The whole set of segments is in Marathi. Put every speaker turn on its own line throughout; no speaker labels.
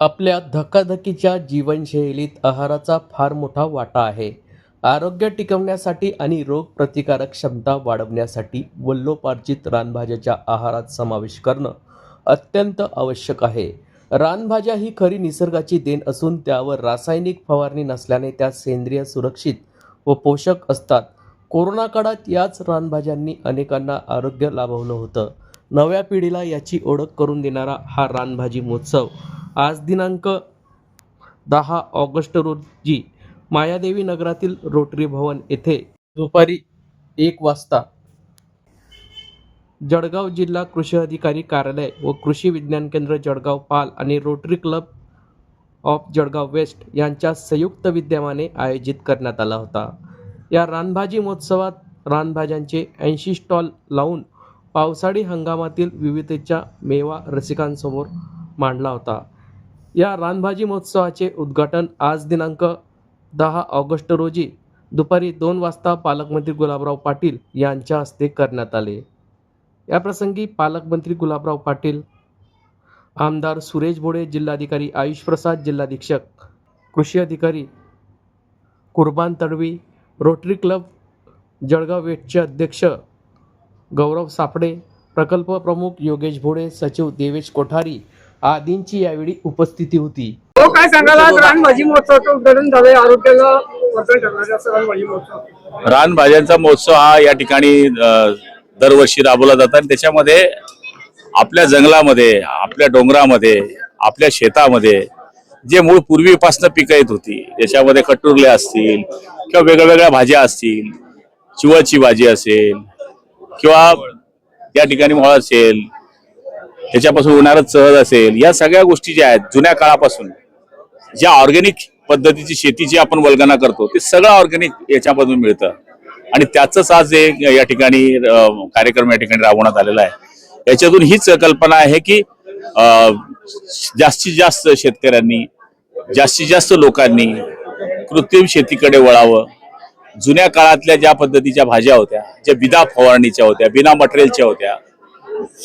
आपल्या धकाधकीच्या जीवनशैलीत आहाराचा फार मोठा वाटा आहे. आरोग्य टिकवण्यासाठी आणि रोगप्रतिकारक क्षमता वाढवण्यासाठी वल्लोपार्जित रानभाज्याच्या आहारात समावेश करणं अत्यंत आवश्यक आहे. रानभाज्या ही खरी निसर्गाची देण असून त्यावर रासायनिक फवारणी नसल्याने त्या सेंद्रिय सुरक्षित व पोषक असतात. कोरोना काळात याच रानभाज्यांनी अनेकांना आरोग्य लाभवलं होतं. नव्या पिढीला याची ओळख करून देणारा हा रानभाजी महोत्सव आज दिनांक दहा ऑगस्ट रोजी मायादेवी नगरातील रोटरी भवन येथे दुपारी एक वाजता जळगाव जिल्हा कृषी अधिकारी कार्यालय व कृषी विज्ञान केंद्र जळगाव पाल आणि Rotary Club of Jalgaon west यांच्या संयुक्त विद्यमाने आयोजित करण्यात आला होता. या रानभाजी महोत्सवात रानभाज्यांचे ऐंशी स्टॉल लावून पावसाळी हंगामातील विविधतेच्या मेवा रसिकांसमोर मांडला होता. या रानभाजी महोत्सवाचे उद्घाटन आज दिनांक दहा ऑगस्ट रोजी दुपारी दोन वाजता पालकमंत्री गुलाबराव पाटील यांच्या हस्ते करण्यात आले. याप्रसंगी पालकमंत्री गुलाबराव पाटील आमदार सुरेश भोडे जिल्हाधिकारी आयुष प्रसाद जिल्हाधीक्षक कृषी अधिकारी कुर्बान तडवी रोटरी क्लब जळगाव वेटचे अध्यक्ष गौरव सापडे प्रकल्प प्रमुख योगेश भोडे सचिव देवेश कोठारी आदींची यावेळी उपस्थिती होती.
हो काय सांगाल आज? रानभाजी महोत्सवाचं उद्घाटन झालंय. आरोग्याला वर्धन ठरणारे असं रानभाजी महोत्सव.
रानभाज्यांचा महोत्सव हा या ठिकाणी अ, दरवर्षी राबवला जातो आणि त्याच्यामध्ये आपल्या जंगलामध्ये आपल्या डोंगरामध्ये आपल्या शेतामध्ये जे मूळ पूर्वीपासून पिकं येत होती त्याच्यामध्ये कटुरले असतील किंवा वेगळ्या वेगळ्या भाज्या असतील चिवळची भाजी असेल किंवा या ठिकाणी मोळ असेल त्याच्यापासून होणारं चहल असेल या सगळ्या गोष्टी ज्या आहेत जुन्या काळापासून ज्या ऑर्गॅनिक पद्धतीची शेतीची आपण वल्गना करतो ते सगळं ऑर्गॅनिक याच्यामधून मिळतं. आणि त्याचंच आज एक या ठिकाणी कार्यक्रम या ठिकाणी राबवण्यात आलेला आहे. याच्यातून हीच कल्पना आहे की जास्तीत जास्त शेतकऱ्यांनी जास्तीत जास्त लोकांनी कृत्रिम शेतीकडे वळावं. जुन्या काळातल्या ज्या पद्धतीच्या भाज्या होत्या ज्या बिना फवारणीच्या होत्या बिना मटेरियलच्या होत्या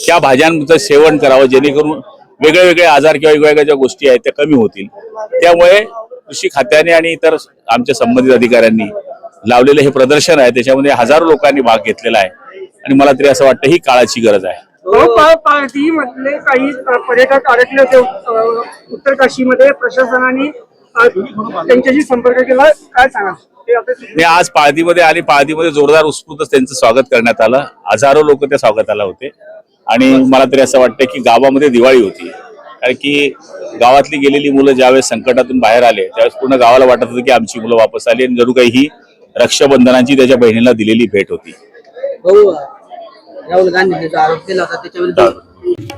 त्या भाज्यांचं सेवन करावं जेणेकरून वेगळे वेगळे आजार किंवा वेगवेगळ्या ज्या गोष्टी आहेत त्या कमी होतील. त्यामुळे कृषी खात्याने आणि इतर आमच्या संबंधित अधिकाऱ्यांनी लावलेलं हे प्रदर्शन आहे. त्याच्यामध्ये हजारो लोकांनी भाग घेतलेला आहे. आणि मला तरी असं वाटतं ही काळाची गरज आहे.
हो मधले काही पर्यटक अडकले होते उत्तर काशीमध्ये प्रशासनाने त्यांच्याशी संपर्क केला. काय आता
मी आज पाळतीमध्ये आणि पाळतीमध्ये जोरदार उत्स्फूर्त त्यांचं स्वागत करण्यात आलं. हजारो लोक त्या स्वागताला होते. आणि मला तरी असं वाटतं की गावामध्ये दिवाळी होती. कारण की गावातली गेलेली मुलं ज्यावेळेस संकटातून बाहेर आले त्यावेळेस पूर्ण गावाला वाटत होतं की आमची मुलं वापस आली आणि जणू काही ही रक्षाबंधनाची त्याच्या बहिणीला दिलेली भेट होती.
राहुल गांधींनी जो आरोप केला होता त्याच्याविरुद्ध